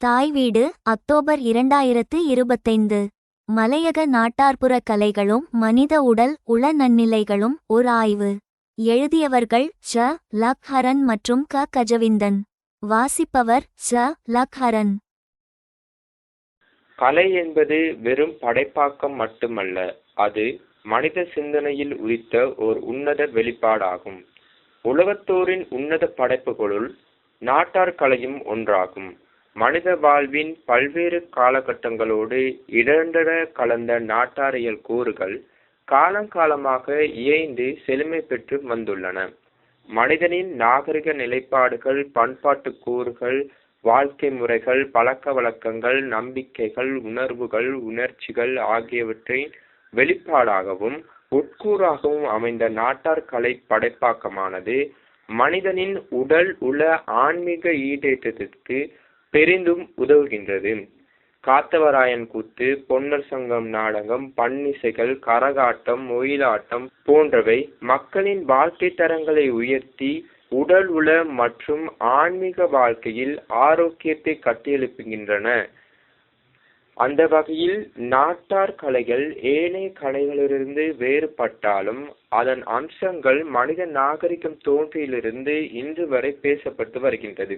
தாய் வீடு அக்டோபர் இரண்டாயிரத்து இருபத்தைந்து. மலையக நாட்டார்ப்புற கலைகளும் மனித உடல் உள நன்னிலைகளும் ஒரு ஆய்வு. எழுதியவர்கள் ச. லக்ஹரன் மற்றும் க. கஜவிந்தன். வாசிப்பவர் ஷ லக்ஹரன். கலை என்பது வெறும் படைப்பாக்கம் மட்டுமல்ல அது மனித சிந்தனையில் உரித்த ஓர் உன்னத வெளிப்பாடாகும். உலகத்தோரின் உன்னத படைப்புகளுள் நாட்டார் கலையும் ஒன்றாகும். மனித வாழ்வின் பல்வேறு காலகட்டங்களோடு இடர்ந்தட கலந்த நாட்டாரியல் கூறுகள் காலங்காலமாக இயைந்து செழுமை பெற்று வந்துள்ளன. மனிதனின் நாகரிக நிலைப்பாடுகள் பண்பாட்டு கூறுகள் வாழ்க்கை முறைகள் பழக்க வழக்கங்கள் நம்பிக்கைகள் உணர்வுகள் உணர்ச்சிகள் ஆகியவற்றின் வெளிப்பாடாகவும் உட்கூறாகவும் அமைந்த நாட்டார் கலை படைப்பாக்கமானது மனிதனின் உடல் உள ஆன்மீக ஈடேற்றத்திற்கு பெரிதும் உதவுகின்றது. காத்தவராயன் கூத்து பொன்னர் சங்கம் நாடகம் பன்னிசைகள் கரகாட்டம் ஒயிலாட்டம் போன்றவை மக்களின் வாழ்க்கை தரங்களை உயர்த்தி உடல் உள மற்றும் ஆன்மீக வாழ்க்கையில் ஆரோக்கியத்தை கட்டியெழுப்புகின்றன. அந்த வகையில் நாட்டார் கலைகள் ஏனைய கலைகளிலிருந்து வேறுபட்டாலும் அதன் அம்சங்கள் மனித நாகரிகம் தோன்றியிலிருந்து இன்று வரை பேசப்பட்டு வருகின்றது.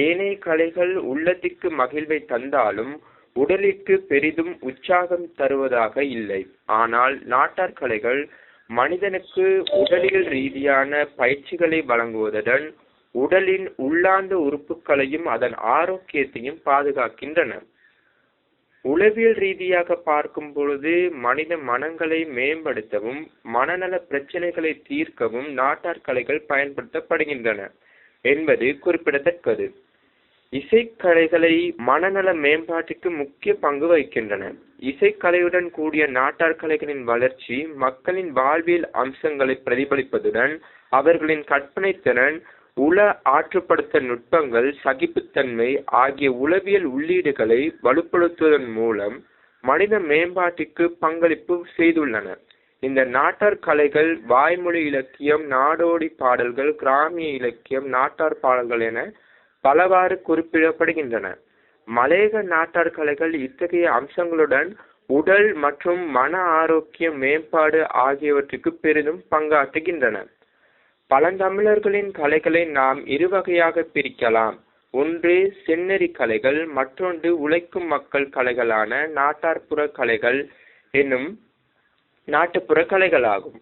ஏனைய கலைகள் உள்ளத்திற்கு மகிழ்வை தந்தாலும் உடலிற்கு பெரிதும் உற்சாகம் தருவதாக இல்லை. ஆனால் நாட்டார் கலைகள் மனிதனுக்கு உடலியல் ரீதியான பயிற்சிகளை வழங்குவதுடன் உடலின் உள்ளார்ந்த உறுப்புகளையும் அதன் ஆரோக்கியத்தையும் பாதுகாக்கின்றன. உளவியல் ரீதியாக பார்க்கும் பொழுது மனித மனங்களை மேம்படுத்தவும் மனநல பிரச்சனைகளை தீர்க்கவும் நாட்டார் கலைகள் பயன்படுத்தப்படுகின்றன. என்பது குறிப்பிடத்தக்கது. இசைக்கலைகளை மனநல மேம்பாட்டுக்கு முக்கிய பங்கு வகிக்கின்றன. இசைக்கலையுடன் கூடிய நாட்டார் கலைகளின் வளர்ச்சி மக்களின் வாழ்வியல் அம்சங்களை பிரதிபலிப்பதுடன் அவர்களின் கற்பனை திறன் உள ஆற்றுப்படுத்த நுட்பங்கள் சகிப்புத்தன்மை ஆகிய உளவியல் உள்ளீடுகளை வலுப்படுத்துவதன் மூலம் மனித மேம்பாட்டிற்கு பங்களிப்பு செய்துள்ளன. இந்த நாட்டார் கலைகள் வாய்மொழி இலக்கியம் நாடோடி பாடல்கள் கிராமிய இலக்கியம் நாட்டார் பாடல்கள் என பலவாறு குறிப்பிடப்படுகின்றன. மலையக நாட்டார் கலைகள் இத்தகைய அம்சங்களுடன் உடல் மற்றும் மன ஆரோக்கிய மேம்பாடு ஆகியவற்றுக்கு பெரிதும் பங்காற்றுகின்றன. பழந்தமிழர்களின் கலைகளை நாம் இரு வகையாக பிரிக்கலாம். ஒன்று செந்நெறி கலைகள் மற்றொன்று உழைக்கும் மக்கள் கலைகளான நாட்டார்புற கலைகள் என்னும் நாட்டுப்புற கலைகளாகும்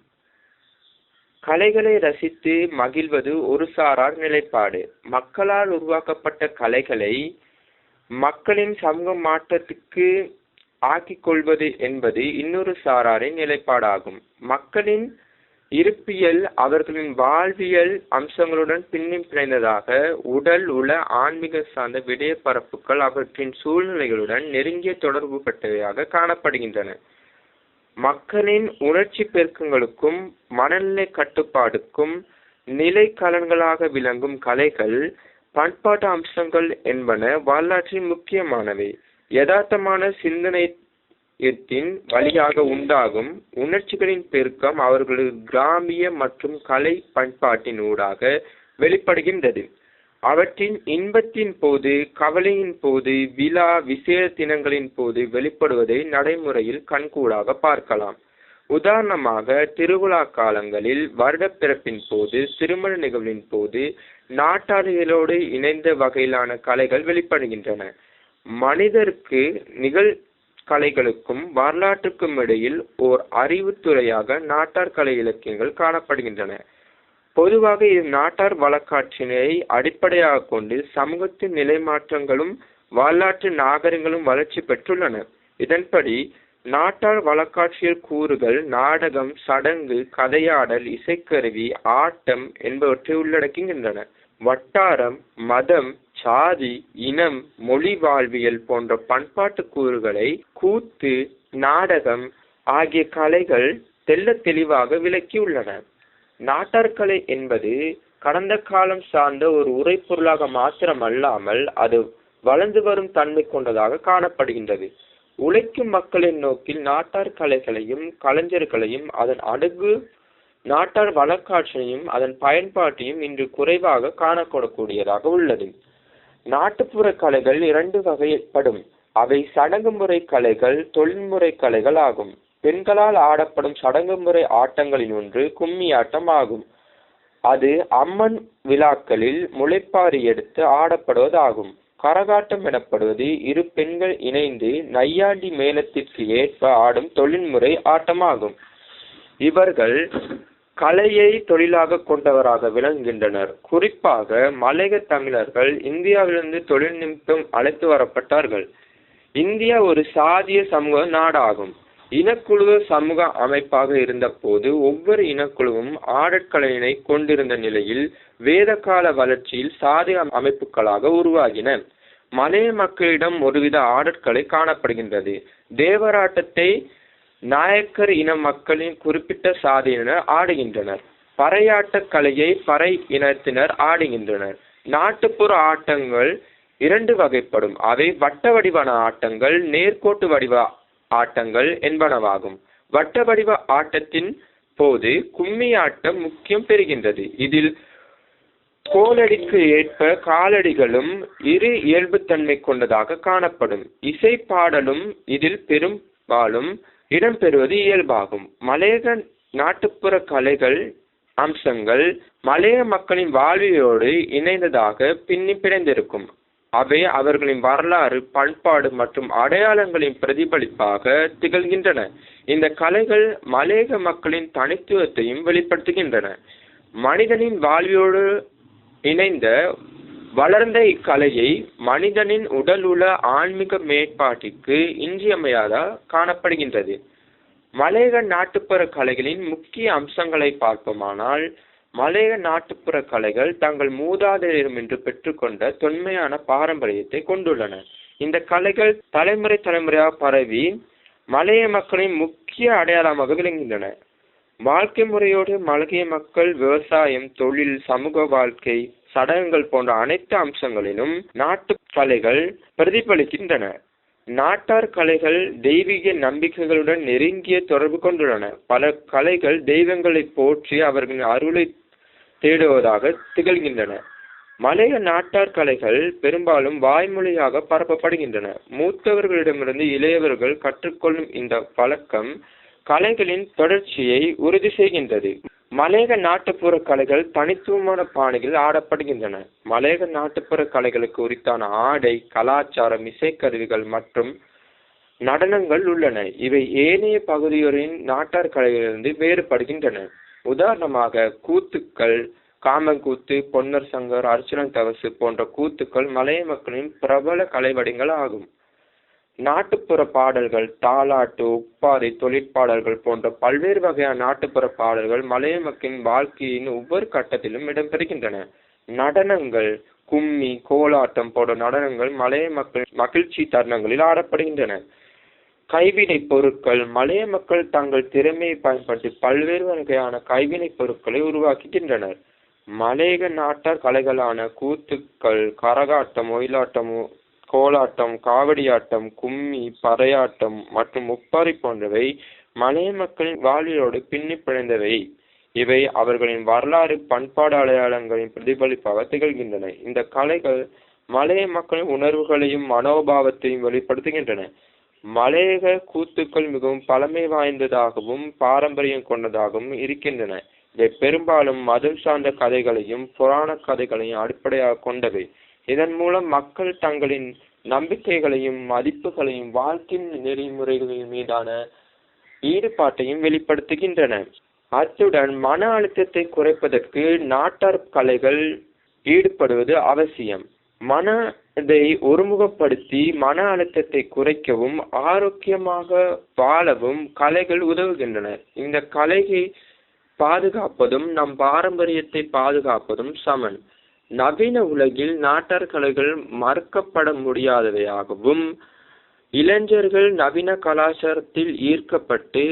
கலைகளை ரசித்து மகிழ்வது ஒரு சாரார் நிலைப்பாடு. மக்களால் உருவாக்கப்பட்ட கலைகளை மக்களின் சமூக மாற்றத்துக்கு ஆக்கிக் கொள்வது என்பது இன்னொரு சாராரின் நிலைப்பாடாகும். மக்களின் இருப்பியல் அவர்களின் வாழ்வியல் அம்சங்களுடன் பின்னி பிணைந்ததாக உடல் உள ஆன்மீக சார்ந்த விடய பரப்புகள் அவற்றின் சூழ்நிலைகளுடன் நெருங்கிய தொடர்பு பெற்றவையாக காணப்படுகின்றன. மக்களின் உணர்ச்சி பெருக்கங்களுக்கும் மனநிலை கட்டுப்பாடுக்கும் நிலை கலன்களாக விளங்கும் கலைகள் பண்பாட்டு அம்சங்கள் என்பன வரலாற்றின் முக்கியமானவை. யதார்த்தமான சிந்தனையத்தின் வழியாக உண்டாகும் உணர்ச்சிகளின் பெருக்கம் அவர்களது கிராமிய மற்றும் கலை பண்பாட்டின் ஊடாக வெளிப்படுகின்றது. அவற்றின் இன்பத்தின் போது கவலையின் போது விழா விசேட தினங்களின் போது வெளிப்படுவதை நடைமுறையில் கண்கூடாக பார்க்கலாம். உதாரணமாக திருவிழா காலங்களில் வருடப்பிறப்பின் போது திருமண நிகழ்வின் போது நாட்டாளிகளோடு இணைந்த வகையிலான கலைகள் வெளிப்படுகின்றன. மனிதருக்கு நிகழ் கலைகளுக்கும் வரலாற்றுக்கும் இடையில் ஓர் அறிவுத்துறையாக நாட்டார் கலை இலக்கியங்கள் காணப்படுகின்றன. பொதுவாக இது நாட்டார் வழக்காட்சியினை அடிப்படையாக கொண்டு சமூகத்தின் நிலை மாற்றங்களும் வரலாற்று நாகரிகங்களும் வளர்ச்சி பெற்றுள்ளன. இதன்படி நாட்டார் வழக்காட்சியல் கூறுகள் நாடகம் சடங்கு கதையாடல் இசைக்கருவி ஆட்டம் என்பவற்றை உள்ளடக்குகின்றன. வட்டாரம் மதம் சாதி இனம் மொழி வாழ்வியல் போன்ற பண்பாட்டு கூறுகளை கூத்து நாடகம் ஆகிய கலைகள் தெல்ல தெளிவாக விளக்கியுள்ளன. நாட்டார்கலை என்பது கடந்த காலம் சார்ந்த ஒரு உரைப்பொருளாக மாத்திரமல்லாமல் அது வளர்ந்து வரும் தன்மை கொண்டதாக காணப்படுகின்றது. உழைக்கும் மக்களின் நோக்கில் நாட்டார் கலைகளையும் கலைஞர்களையும் அதன் அணுகு நாட்டார் வழக்காட்சியையும் அதன் பயன்பாட்டையும் இன்று குறைவாக காணக்கூடக்கூடியதாக உள்ளது. நாட்டுப்புற கலைகள் இரண்டு வகைப்படும். அவை சடங்குமுறை கலைகள் தொழில்முறை கலைகள் ஆகும். பெண்களால் ஆடப்படும் சடங்குமுறை ஆட்டங்களில் ஒன்று கும்மி ஆட்டம் ஆகும். அது அம்மன் விழாக்களில் முளைப்பாரி எடுத்து ஆடப்படுவதாகும். கரகாட்டம் எனப்படுவது இரு பெண்கள் இணைந்து நையாண்டி மேளத்திற்கு ஏற்ப ஆடும் தொழில்முறை ஆட்டமாகும். இவர்கள் கலையை தொழிலாக கொண்டவராக விளங்குகின்றனர். குறிப்பாக மலைய தமிழர்கள் இந்தியாவிலிருந்து தொழில்நுட்பம் அழைத்து வரப்பட்டார்கள். இந்தியா ஒரு சாதிய சமூக நாடாகும். இனக்குழு சமூக அமைப்பாக இருந்தபோது ஒவ்வொரு இனக்குழுவும் ஆடற்கலையினை கொண்டிருந்த நிலையில் வேதகால வளர்ச்சியில் சாதி அமைப்புகளாக உருவாகின. மலைய மக்களிடம் ஒருவித ஆடற்கலை காணப்படுகின்றது. தேவராட்டத்தை நாயக்கர் இன மக்களின் குறிப்பிட்ட சாதியினர் ஆடுகின்றனர். பறையாட்டக் கலையை பறை இனத்தினர் ஆடுகின்றனர். நாட்டுப்புற ஆட்டங்கள் இரண்டு வகைப்படும். அவை வட்ட வடிவான ஆட்டங்கள் நேர்கோட்டு வடிவ ஆட்டங்கள் என்பனவாகும். வட்ட வடிவ ஆட்டத்தின் போது கும்மி ஆட்டம் முக்கியம் பெறுகின்றது. இதில் கோலடிக்கு ஏற்ப காலடிகளும் இரு இயல்புத்தன்மை கொண்டதாக காணப்படும். இசை பாடலும் இதில் பெரும்பாலும் இடம்பெறுவது இயல்பாகும். மலையக நாட்டுப்புற கலைகள் அம்சங்கள் மலைய மக்களின் வாழ்வியோடு இணைந்ததாக பின்னி பிணைந்திருக்கும். அவை அவர்களின் வரலாறு பண்பாடு மற்றும் அடையாளங்களின் பிரதிபலிப்பாக திகழ்கின்றன. இந்த கலைகள் மலையக மக்களின் தனித்துவத்தையும் வெளிப்படுத்துகின்றன. மனிதனின் வாழ்வியோடு இணைந்த வளர்ந்த இக்கலையை மனிதனின் உடல் உள்ள ஆன்மீக மேற்பாட்டிற்கு இன்றியமையாத காணப்படுகின்றது. மலையக நாட்டுப்புற கலைகளின் முக்கிய அம்சங்களை பார்ப்போமானால் மலைய நாட்டுப்புற கலைகள் தங்கள் மூதாதையரிடமின்று பெற்றுக்கொண்ட தொன்மையான பாரம்பரியத்தை கொண்டுள்ளன. இந்த கலைகள் தலைமுறை தலைமுறையாக பரவி மலைய மக்களின் முக்கிய அடையாளமாக விளங்குகின்றன. வாழ்க்கை முறையோடு மலைய மக்கள் விவசாயம் தொழில் சமூக வாழ்க்கை சடங்குகள் போன்ற அனைத்து அம்சங்களிலும் நாட்டு கலைகள் பிரதிபலிக்கின்றன. நாட்டார் கலைகள் தெய்வீக நம்பிக்கைகளுடன் நெருங்கிய தொடர்பு கொண்டுள்ளன. பல கலைகள் தெய்வங்களை போற்றி அவர்களின் அருளை தேடுவதாக திகழ்கின்றன. மலைய நாட்டார் கலைகள் பெரும்பாலும் வாய்மொழியாக பரப்பப்படுகின்றன. மூத்தவர்களிடமிருந்து இளையவர்கள் கற்றுக்கொள்ளும் இந்த பழக்கம் கலைகளின் தொடர்ச்சியை உறுதி செய்கின்றது. மலையக நாட்டுப்புற கலைகள் தனித்துவமான பாணியில் ஆடப்படுகின்றன. மலையக நாட்டுப்புற கலைகளுக்கு உரித்தான ஆடை கலாச்சாரம் இசைக்கருவிகள் மற்றும் நடனங்கள் உள்ளன. இவை ஏனைய பகுதியோரின் நாட்டார் கலைகளிலிருந்து வேறுபடுகின்றன. உதாரணமாக கூத்துக்கள் காமங்கூத்து பொன்னர் சங்கர் அர்ச்சுனன் தவசு போன்ற கூத்துக்கள் மலைய மக்களின் பிரபல கலை வடிங்கள் ஆகும் நாட்டுப்புற பாடல்கள் தாலாட்டு உப்பாதை தொழிற்பாடல்கள் போன்ற பல்வேறு வகையான நாட்டுப்புற பாடல்கள் மலைய மக்களின் வாழ்க்கையின் ஒவ்வொரு கட்டத்திலும் இடம்பெறுகின்றன. நடனங்கள் கும்மி கோலாட்டம் போன்ற நடனங்கள் மலைய மக்கள் மகிழ்ச்சி தருணங்களில் ஆடப்படுகின்றன. கைவினைப் பொருட்கள் மலைய மக்கள் தங்கள் திறமையை பயன்படுத்தி பல்வேறு வகையான கைவினைப் பொருட்களை உருவாக்குகின்றனர். மலையக நாட்டார் கலைகளான கூத்துக்கள் கரகாட்டம் ஒயிலாட்டம் கோலாட்டம் காவடியாட்டம் கும்மி பறையாட்டம் மற்றும் முப்பாரி போன்றவை மலைய மக்களின் வாழ்வியலோடு பின்னி பிணைந்தவை. இவை அவர்களின் வரலாறு பண்பாடு அடையாளங்களின் பிரதிபலிப்பாக திகழ்கின்றன. இந்த கலைகள் மலைய மக்களின் உணர்வுகளையும் மனோபாவத்தையும் வெளிப்படுத்துகின்றன. மலையக கூத்துக்கள் மிகவும் பழமை வாய்ந்ததாகவும் பாரம்பரியம் கொண்டதாகவும் இருக்கின்றன. இவை பெரும்பாலும் மதம் சார்ந்த கதைகளையும் புராண கதைகளையும் அடிப்படையாக கொண்டவை. இதன் மூலம் மக்கள் தங்களின் நம்பிக்கைகளையும் மதிப்புகளையும் வாழ்க்கை நெறிமுறைகளின் மீதான ஈடுபாட்டையும் வெளிப்படுத்துகின்றன. அத்துடன் மன அழுத்தத்தை குறைப்பதற்கு நாட்டார் கலைகள் ஈடுபடுவது அவசியம். மனதை ஒருமுகப்படுத்தி மன அழுத்தத்தை குறைக்கவும் ஆரோக்கியமாக வாழவும் கலைகள் உதவுகின்றன. இந்த கலையை பாதுகாப்பதும் நம் பாரம்பரியத்தை பாதுகாப்பதும் சமன். நவீன உலகில் நாட்டார் கலைகள் மறுக்கப்பட முடியாதவையாகவும் இளைஞர்கள் நவீன கலாச்சாரத்தில் ஈர்க்கப்பட்டு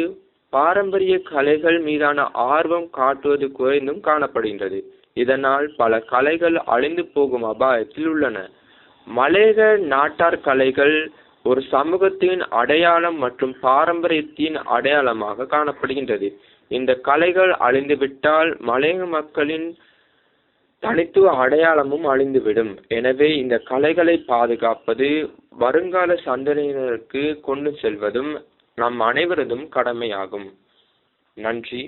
பாரம்பரிய கலைகள் மீதான ஆர்வம் காட்டுவது குறைந்தும் காணப்படுகின்றது. இதனால் பல கலைகள் அழிந்து போகும் அபாயத்தில் உள்ளன. மலேக நாட்டார் கலைகள் ஒரு சமூகத்தின் அடையாளம் மற்றும் பாரம்பரியத்தின் அடையாளமாக காணப்படுகின்றது. இந்த கலைகள் அழிந்துவிட்டால் மலேக மக்களின் தனித்துவ அடையாளமும் அழிந்துவிடும். எனவே இந்த கலைகளை பாதுகாப்பது வருங்கால சந்ததியினருக்கு கொண்டு செல்வதும் நம் அனைவரதும் கடமையாகும். நன்றி.